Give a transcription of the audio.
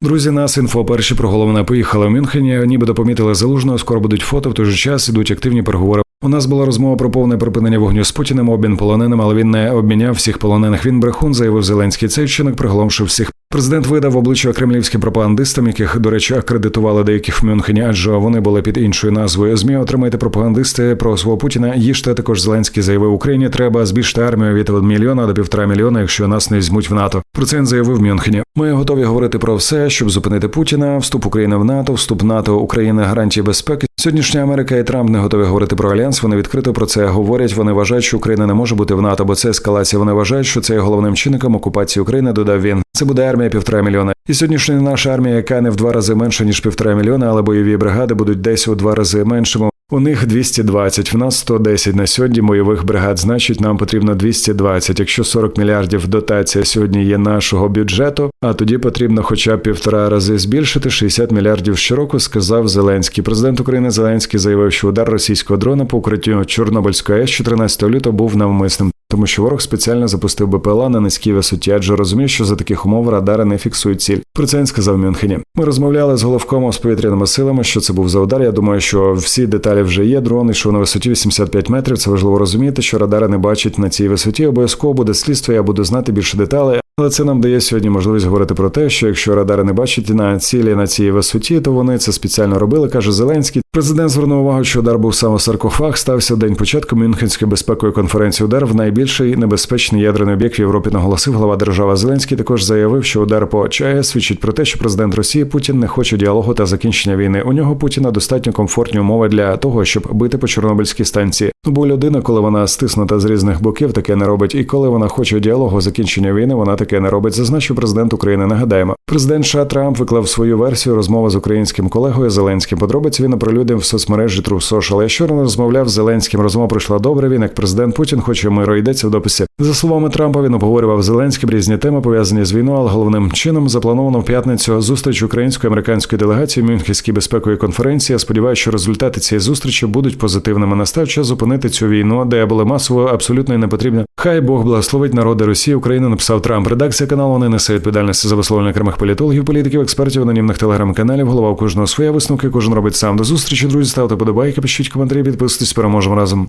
Друзі, нас інфо перші про головне поїхали в Мюнхені. Нібито помітили залужного. Скоро будуть фото. В той же час ідуть активні переговори. У нас була розмова про повне припинення вогню з Путіним, обмін полоненим, але він не обміняв всіх полонених. Він брехун, заявив Зеленський. Цей вчинок приголомшив всіх. Президент видав обличчя кремлівським пропагандистам, яких, до речі, акредитували деяких в Мюнхені, адже вони були під іншою назвою. Змі отримайте пропагандисти про свого Путіна. Їжте також Зеленський заявив Україні. Треба збільшити армію від мільйона до півтора мільйона, якщо нас не візьмуть в НАТО. Про це він заявив Мюнхені. Ми готові говорити про все, щоб зупинити Путіна, вступ України в НАТО, вступ НАТО України гарантії безпеки. Сьогоднішня Америка і Трамп не готові говорити про альянс. Вони відкрито про це говорять. Вони вважають, що Україна не може бути в НАТО, бо це ескалація. Вони вважають, що це є головним чинником окупації України. Додав він. Це буде армія півтора мільйона. І сьогоднішня наша армія, яка не в два рази менша ніж півтора мільйона, але бойові бригади будуть десь у два рази меншими. У них 220, в нас 110 на сьогодні бойових бригад. Значить, нам потрібно 220. Якщо 40 мільярдів дотація сьогодні є нашого бюджету, а тоді потрібно хоча б півтора рази збільшити 60 мільярдів щороку, сказав Зеленський. Президент України Зеленський заявив, що удар російського дрона по укриттю Чорнобильської АЕС 14 лютого був навмисним. Тому що ворог спеціально запустив БПЛА на низькій висоті, адже розумів, що за таких умов радари не фіксують ціль. Про це він сказав в Мюнхені. Ми розмовляли з головком з повітряними силами, що це був за удар. Я думаю, що всі деталі вже є. Дрон йшов на висоті 85 метрів. Це важливо розуміти, що радари не бачать на цій висоті. Обов'язково буде слідство. Я буду знати більше деталей. Але це нам дає сьогодні можливість говорити про те, що якщо радари не бачать на цілі на цій висоті, то вони це спеціально робили, каже Зеленський. Президент звернув увагу, що удар був саме саркофаг. Стався день початку Мюнхенської безпекової конференції. Удар в найбільший небезпечний ядерний об'єкт в Європі наголосив глава держави Зеленський. Також заявив, що удар по ЧАЕС свідчить про те, що президент Росії Путін не хоче діалогу та закінчення війни. У нього Путіна достатньо комфортні умови для того, щоб бити по Чорнобильській станції. Бо людина, коли вона стиснута з різних боків, таке не робить. І коли вона хоче діалогу закінчення війни, вона таке не робить. Зазначив президент України. Нагадаємо, президент США Трамп виклав свою версію розмови з українським колегою Зеленським. Подробиці він оприлюдив в соцмережі True Social. Я щойно розмовляв з Зеленським. Розмова пройшла добре. Він як президент Путін хоче миру. Йдеться в дописі. За словами Трампа, він обговорював Зеленським різні теми пов'язані з війною, але головним чином заплановано в п'ятницю зустріч української американської делегації Мюнхенській безпековій конференції. Я сподіваюся, що результати цієї зустрічі будуть позитивними. Настав час зупинити цю війну, де були масово абсолютно і не потрібна. Хай Бог благословить народи Росії України. Написав Трамп. Редакція каналу не несе відповідальності за висловлення окремих політологів, політиків, експертів, анонімних телеграм-каналів. Голова кожного своя висновки. Кожен робить сам до зустрічі. Друзі, ставте подобайки, пишіть коментарі, підписуйтесь. Переможемо разом.